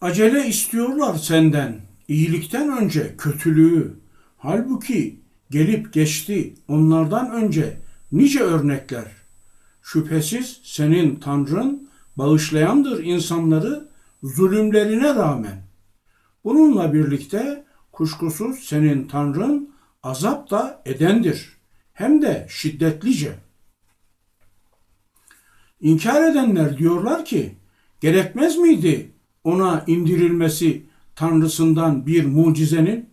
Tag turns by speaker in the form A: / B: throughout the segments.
A: Acele istiyorlar senden, iyilikten önce kötülüğü. Halbuki gelip geçti onlardan önce nice örnekler. Şüphesiz senin Tanrın bağışlayandır insanları zulümlerine rağmen. Bununla birlikte kuşkusuz senin Tanrın azap da edendir. Hem de şiddetlice. İnkar edenler diyorlar ki, gerekmez miydi ona indirilmesi Tanrısından bir mucizenin?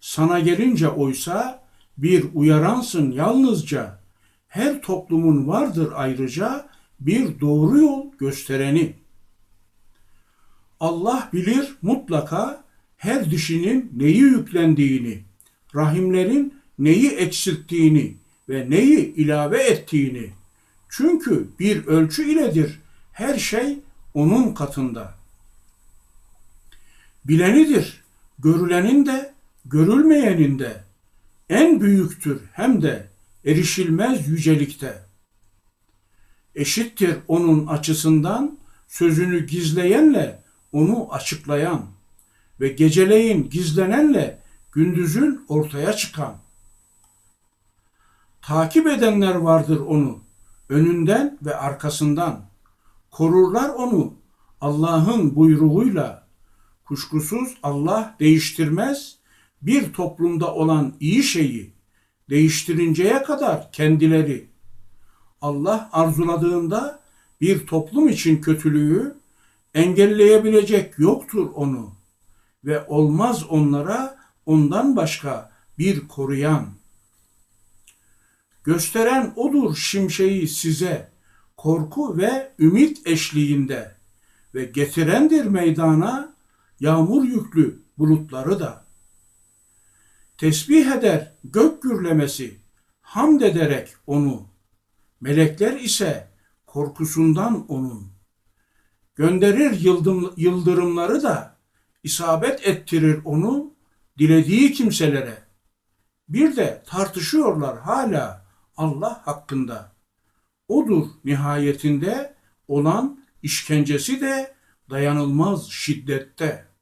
A: Sana gelince oysa bir uyaransın yalnızca. Her toplumun vardır ayrıca bir doğru yol göstereni. Allah bilir mutlaka her dişinin neyi yüklendiğini, rahimlerin neyi eksilttiğini ve neyi ilave ettiğini. Çünkü bir ölçü iledir her şey onun katında. Bilenidir, görülenin de, görülmeyenin de. En büyüktür hem de erişilmez yücelikte. Eşittir onun açısından sözünü gizleyenle onu açıklayan ve geceleyin gizlenenle gündüzün ortaya çıkan. Takip edenler vardır onu önünden ve arkasından. Korurlar onu Allah'ın buyruğuyla. Kuşkusuz Allah değiştirmez bir toplumda olan iyi şeyi değiştirinceye kadar kendileri. Allah arzuladığında bir toplum için kötülüğü engelleyebilecek yoktur onu ve olmaz onlara ondan başka bir koruyan. Gösteren odur şimşeği size korku ve ümit eşliğinde ve getirendir meydana yağmur yüklü bulutları da. Tesbih eder gök gürlemesi, hamd ederek onu. Melekler ise korkusundan onun. Gönderir yıldım, yıldırımları da isabet ettirir onu dilediği kimselere. Bir de tartışıyorlar hala Allah hakkında. Odur nihayetinde olan işkencesi de dayanılmaz şiddette.''